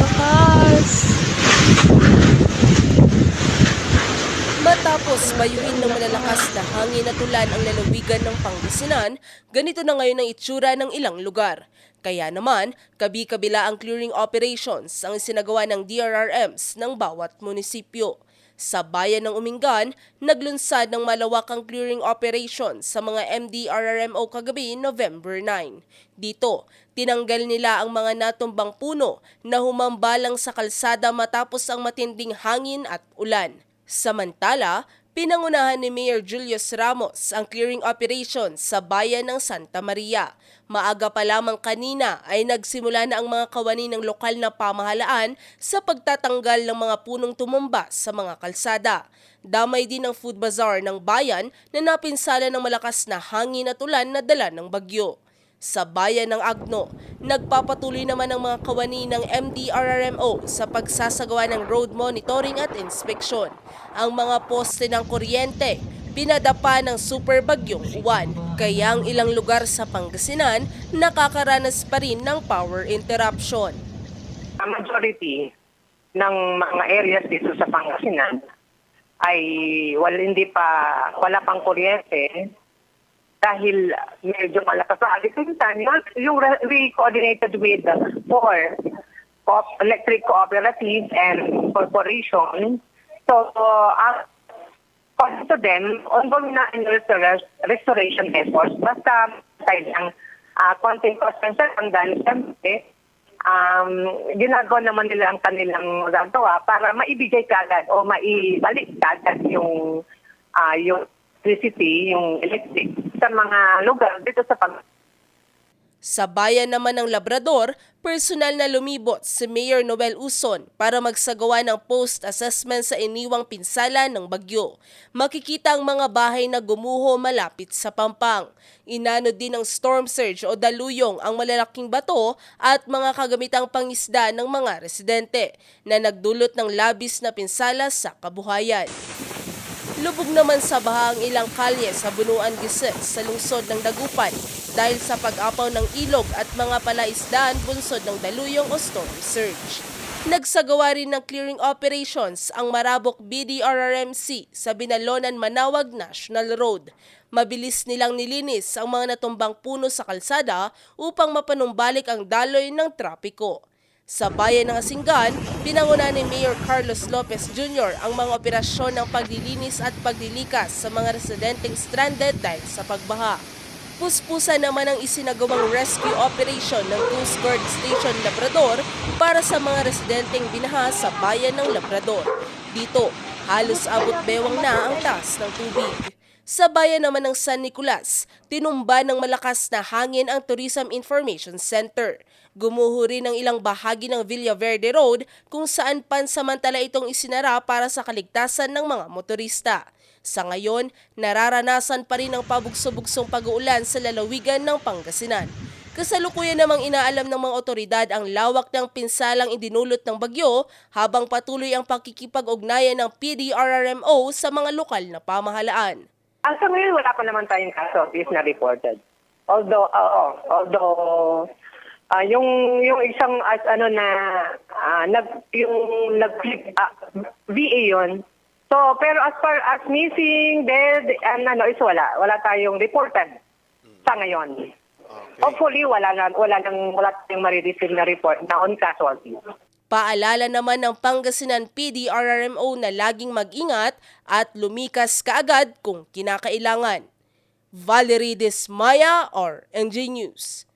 lakas! Matapos bayuhin ng malalakas na hangin at ulan ang lalawigan ng Pangasinan, ganito na ngayon ang itsura ng ilang lugar. Kaya naman, kabi-kabila ang clearing operations ang isinagawa ng DRRMs ng bawat munisipyo. Sa bayan ng Umingan, naglunsad ng malawakang clearing operation sa mga MDRRMO kagabi November 9. Dito, tinanggal nila ang mga natumbang puno na humambalang sa kalsada matapos ang matinding hangin at ulan. Samantala, pinangunahan ni Mayor Julius Ramos ang clearing operation sa bayan ng Santa Maria. Maaga pa lamang kanina ay nagsimula na ang mga kawani ng lokal na pamahalaan sa pagtatanggal ng mga punong tumumba sa mga kalsada. Damay din ang food bazaar ng bayan na napinsala ng malakas na hangin at ulan na dala ng bagyo. Sa bayan ng Agno, nagpapatuloy naman ang mga kawani ng MDRRMO sa pagsasagawa ng road monitoring at inspeksyon. Ang mga poste ng kuryente, pinadapa ng super bagyong uwan. Kaya ang ilang lugar sa Pangasinan nakakaranas pa rin ng power interruption. Ang majority ng mga areas dito sa Pangasinan ay wala hindi pa wala pang kuryente dahil medyo malakas pa. At the same time, yung, yung we coordinated with four co- electric cooperatives and corporation. So, uh, according to them, ongoing na in restor- restoration efforts. Basta side ng uh, konting cost and dan siyempre, um, ginagawa naman nila ang kanilang magagawa para maibigay kagad o maibalik kagad yung, ah, yung electricity, yung electric sa mga lugar dito sa pag Sa bayan naman ng Labrador, personal na lumibot si Mayor Noel Uson para magsagawa ng post-assessment sa iniwang pinsala ng bagyo. Makikita ang mga bahay na gumuho malapit sa pampang. Inano din ng storm surge o daluyong ang malalaking bato at mga kagamitang pangisda ng mga residente na nagdulot ng labis na pinsala sa kabuhayan. Lubog naman sa baha ang ilang kalye sa Bunuan Giset sa lungsod ng Dagupan dahil sa pag-apaw ng ilog at mga palaisdaan bunsod ng daluyong o storm surge. Nagsagawa rin ng clearing operations ang Marabok BDRRMC sa Binalonan Manawag National Road. Mabilis nilang nilinis ang mga natumbang puno sa kalsada upang mapanumbalik ang daloy ng trapiko. Sa bayan ng Asingan, pinanguna ni Mayor Carlos Lopez Jr. ang mga operasyon ng paglilinis at paglilikas sa mga residenteng stranded dahil sa pagbaha. Puspusa naman ang isinagawang rescue operation ng Coast Guard Station Labrador para sa mga residenteng binaha sa bayan ng Labrador. Dito, halos abot bewang na ang taas ng tubig. Sa bayan naman ng San Nicolas, tinumba ng malakas na hangin ang Tourism Information Center. Gumuho rin ang ilang bahagi ng Villaverde Road kung saan pansamantala itong isinara para sa kaligtasan ng mga motorista. Sa ngayon, nararanasan pa rin ang pabugso-bugsong pag-uulan sa lalawigan ng Pangasinan. Kasalukuyan namang inaalam ng mga otoridad ang lawak ng pinsalang idinulot ng bagyo habang patuloy ang pakikipag-ugnayan ng PDRRMO sa mga lokal na pamahalaan. Hanggang ngayon, wala pa naman tayong kaso is na reported. Although, oo, although, ah, yung, yung isang, as, ano na, ah, nag, yung nag-click, ah, VA yun. So, pero as far as missing, dead, and ano, is wala. Wala tayong reported sa ngayon. Hopefully, wala na, wala nang, wala tayong marireceive na report na on casualties. Paalala naman ng Pangasinan PDRRMO na laging mag-ingat at lumikas kaagad kung kinakailangan. Valerie Desmaya or NJ News.